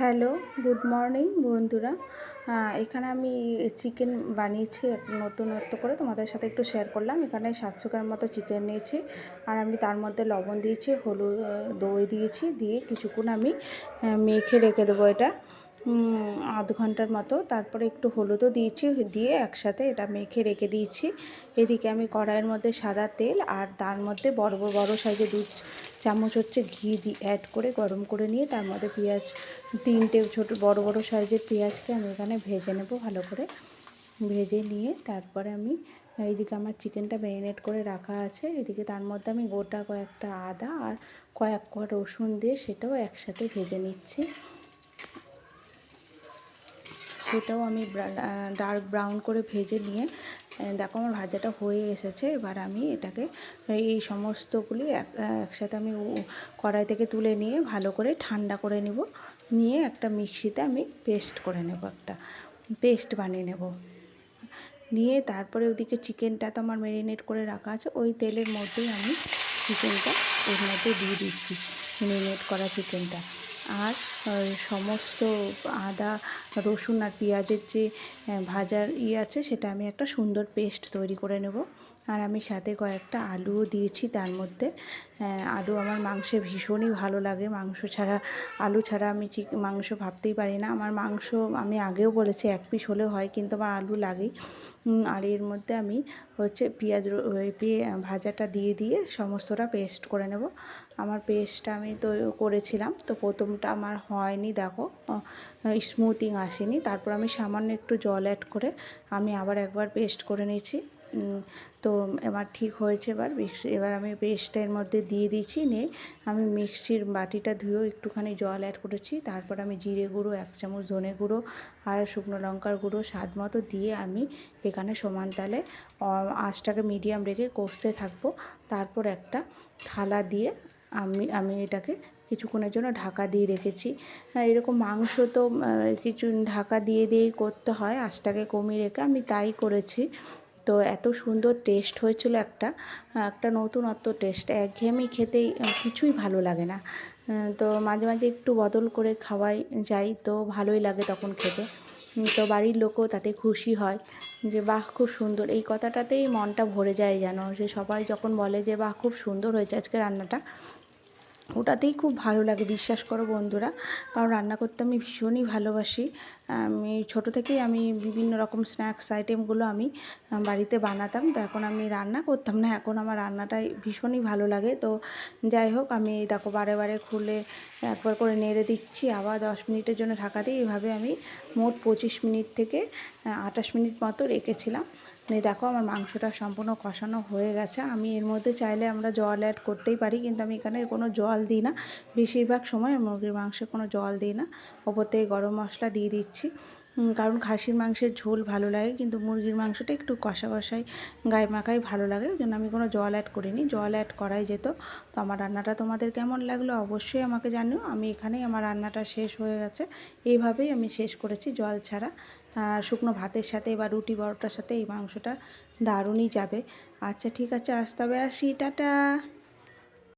Hello, good morning বন্ধুরা। এখানে আমি চিকেন বানিয়েছি নতুনত্ব করে তোমাদের সাথে একটু শেয়ার করলাম। এখানে সাতশো গ্রাম মতো চিকেন নিয়েছি, আর আমি তার মধ্যে লবণ দিয়েছি, হলুদ দই দিয়েছি, দিয়ে কিছুক্ষণ আমি মেখে রেখে দেবো এটা। আধ ঘণ্টার মতো। তারপরে একটু হলুদও দিয়েছি, দিয়ে একসাথে এটা মেখে রেখে দিয়েছি। এদিকে আমি কড়াইয়ের মধ্যে সাদা তেল আর তার মধ্যে বড় বড় বড় সাইজের দু চামচ হচ্ছে ঘি দি অ্যাড করে গরম করে নিয়ে তার মধ্যে পেঁয়াজ, তিনটে ছোটো, বড় বড় সাইজের পেঁয়াজকে আমি এখানে ভেজে নেব ভালো করে। ভেজে নিয়ে তারপরে আমি এইদিকে আমার চিকেনটা ম্যারিনেট করে রাখা আছে। এদিকে তার মধ্যে আমি গোটা কয়েকটা আদা আর কয়েক কোয়া রসুন দিয়ে সেটাও একসাথে ভেজে নিচ্ছি। সেটাও আমি ডার্ক ব্রাউন করে ভেজে নিয়ে দেখো আমার ভাজাটা হয়ে এসেছে, এবার আমি এটাকে এই সমস্তগুলি একসাথে আমি কড়াই থেকে তুলে নিয়ে ভালো করে ঠান্ডা করে নিব, নিয়ে একটা মিক্সিতে আমি পেস্ট করে নেব একটা, পেস্ট বানিয়ে নেব। নিয়ে তারপরে ওদিকে চিকেনটা তো আমার ম্যারিনেট করে রাখা আছে, ওই তেলের মধ্যেই আমি চিকেনটা এর মধ্যে দিয়ে দিচ্ছি ম্যারিনেট করা চিকেনটা। আর সমস্ত আদা, রসুন আর পেঁয়াজের যে ভাজার ইয়ে আছে সেটা আমি একটা সুন্দর পেস্ট তৈরি করে নেব। আর আমি সাথে কয়েকটা আলুও দিয়েছি তার মধ্যে। আলু আমার মাংসে ভীষণই ভালো লাগে। মাংস ছাড়া, আলু ছাড়া আমি চিক, মাংস ভাবতেই পারি না। আমার মাংস আমি আগেও বলেছি এক পিস হলেও হয়, কিন্তু আমার আলু লাগেই। আর এর মধ্যে আমি হচ্ছে পেঁয়াজ ভাজাটা দিয়ে দিয়ে সমস্তটা পেস্ট করে নেব। আমার পেস্টটা আমি তো করেছিলাম, তো প্রথমটা আমার হয়নি, দেখো স্মুথিং আসেনি। তারপর আমি সামান্য একটু জল অ্যাড করে আমি আবার একবার পেস্ট করে নিয়েছি। তো এবার ঠিক হয়েছে এবার। এবার আমি পেস্টটা এর মধ্যে দিয়ে দিয়েছি, নিয়ে আমি মিক্সির বাটিটা ধুয়েও একটুখানি জল অ্যাড করেছি। তারপর আমি জিরে গুঁড়ো, এক চামচ ধনে গুঁড়ো আর শুকনো লঙ্কার গুঁড়ো স্বাদ মতো দিয়ে আমি এখানে সমান তালে আঁচটাকে মিডিয়াম রেখে কষতে থাকব। তারপর একটা থালা দিয়ে আমি আমি এটাকে কিছুক্ষণের জন্য ঢাকা দিয়ে রেখেছি। এরকম মাংস তো কিছু ঢাকা দিয়ে দিয়েই করতে হয়, আঁচটাকে কমিয়ে রেখে আমি তাই করেছি। তো এত সুন্দর টেস্ট হয়েছিল একটা একটা নতুনত্ব টেস্ট একঘেয়েমি খেতেই কিছুই ভালো লাগে না। তো মাঝে মাঝে একটু বদল করে খাওয়াই যাই, তো ভালোই লাগে তখন খেতে। তো বাড়ির লোকও তাতে খুশি হয় যে, বাহ, খুব সুন্দর। এই কথাটাতেই মনটা ভরে যায় যেন, যে সবাই যখন বলে যে, বাহ, খুব সুন্দর হয়েছে আজকে রান্নাটা। ওটাতেই খুব ভালো লাগে, বিশ্বাস করো বন্ধুরা। কারণ রান্না করতে আমি ভীষণই ভালোবাসি। আমি ছোটো থেকেই আমি বিভিন্ন রকম স্ন্যাক্স আইটেমগুলো আমি বাড়িতে বানাতাম। তো এখন আমি রান্না করতাম না, এখন আমার রান্নাটাই ভীষণই ভালো লাগে। তো যাই হোক, আমি দেখো বারে বারে খুলে একবার করে নেড়ে দিচ্ছি। আবার দশ মিনিটের জন্য ঢাকা দিই এভাবে আমি মোট পঁচিশ মিনিট থেকে আঠাশ মিনিট মতো রেখেছিলাম। এই দেখো আমার মাংসটা সম্পূর্ণ কষানো হয়ে গেছে। আমি এর মধ্যে চাইলে আমরা জল অ্যাড করতেই পারি, কিন্তু আমি এখানে কোনো জল দিই না। বেশিরভাগ সময় মুরগির মাংসে কোনো জল দিই না। ওপর থেকে গরম মশলা দিয়ে দিচ্ছি। কারণ খাসির মাংসের ঝোল ভালো লাগে, কিন্তু মুরগির মাংসটা একটু কষা কষাই গায়ে মাখাই ভালো লাগে। ওই জন্য আমি কোনো জল অ্যাড করিনি। জল অ্যাড করাই যেত। তো আমার রান্নাটা তোমাদের কেমন লাগল অবশ্যই আমাকে জানিও। আমি এখানেই আমার রান্নাটা শেষ হয়ে গেছে। এইভাবেই আমি শেষ করেছি জল ছাড়া। শুকনো ভাতের সাথে বা রুটি পরোটার সাথে এই মাংসটা দারুণই যাবে। আচ্ছা ঠিক আছে, আজ তবে আসি, টাটা।